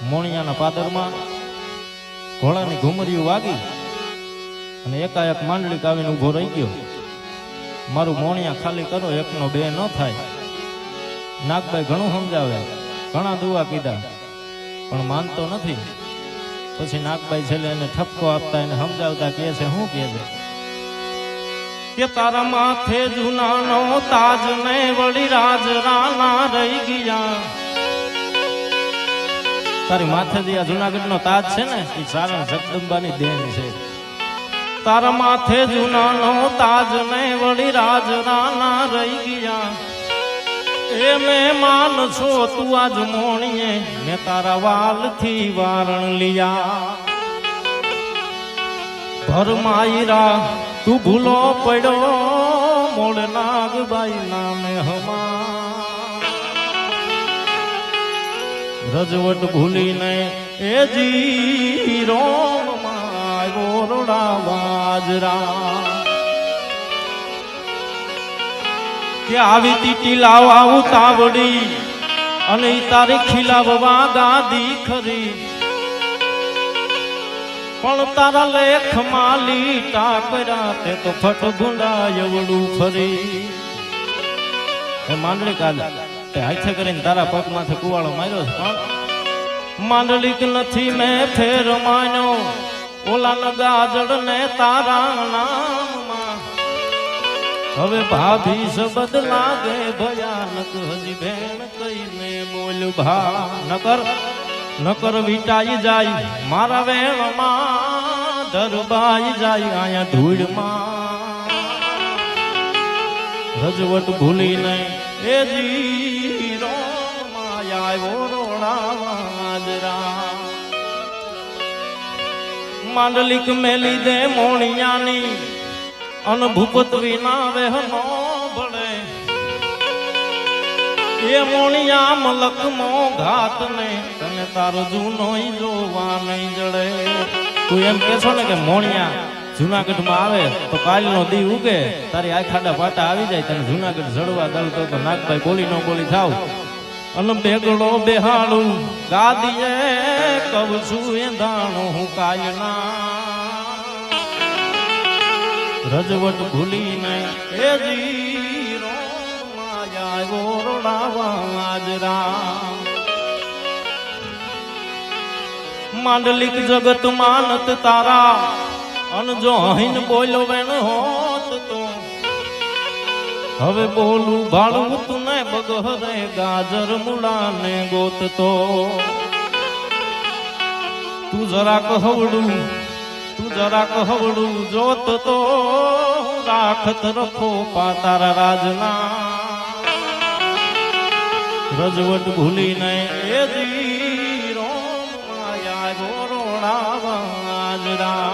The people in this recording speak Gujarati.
મોણિયાના પાદરમાં ઘોડાની ઘુમરીઓ વાગી અને એકાએક માંડલિક કાવીને ઊભો રહી ગયો. મારું મોણિયા ખાલી કરો, એકનો બે ન થાય. નાગભાઈ ઘણું સમજાવે ઘણા દુવા કીધા, પણ માનતો નથી. પછી નાગભાઈ છેલ્લે એને ઠપકો આપતા એને સમજાવતા કહે છે, શું કહે છે? કે તારા માથે જૂનાનો તાજ ને વળી રાજ રાના રહી ગયા. તારી માથે જે આ જુનાગઢનો તાજ છે ને એ સારણ જગદંબાની દેન છે. તારા માથે જૂનાનો તાજ ને વળી રાજ રાના રહી ગયા. એ મહેમાન છો તું આજ મોણીએ, મેં તારા વાલથી વારણ લિયા. ભરમાયરા તું ભૂલો પડ્યો મોડ નાગબાઈ નામે હમા રજવટ ભૂલીને એ જી ઓરડા બાજરા. કે આવી તીટી લાવા ઉતાવડી અને તારે ખીલાવવા ગાદી ખરી. પણ તારા લેખ માલી ટાકરા તે તો ફટ ગુંડા એવડું ફરી. માંડળી કાલ. હાથે કરીને તારા પગ માથે કુવાળો માર્યો છે. પણ માંડલિક નથી મેં ફેર માન્યો, ઓલા ન ગાજડ ને તારા નામમાં. હવે ભાભી શબ્દ લાગે, ભયાનક, હજી બેન કહીને બોલ ભા નકર નકર વિટાઈ જાય, મારા વેણમાં ધરબાઈ જાય, આયા ધૂળમાં. રજવટ ભૂલીને એ જીરો માયા રોણા વાજરા માંડલિક મેલી દે મોણિયાની અન ભૂપત વિના વહેનો ભળે. એ મોણિયા મલક મો ઘાત ને તને તારો જૂનો જોવા નહીં જડે. તું એમ કે છો ને કે મોણિયા જુનાગઢમાં આવે તો કાલનો દી ઉગે. તારી આ ખાડા પાટા આવી જાય તને જુનાગઢ જડવા દઉં તો નાગભાઈ બોલી નો બોલી થાવ. અને બેગડો બેહાડું, ગાદીએ કવ છું એ દાણો હું કાયના. રજવટ ભૂલીને એ જીરો માયા ગોરડાવા વાજરા માંડલિક જગત માનત તારા. અન જો અહીન બોલો વેણ હોત તો. હવે બોલું ભાળું તું ને બગહરે ગાજર મુળાને ગોત તો. તું જરાક હવડું, તું જરાક હવડું જોત તો. રાખત રખો પાતારા રાજના. રજવટ ભૂલીને એ જીરો માયા ગોરોડા વાજરા.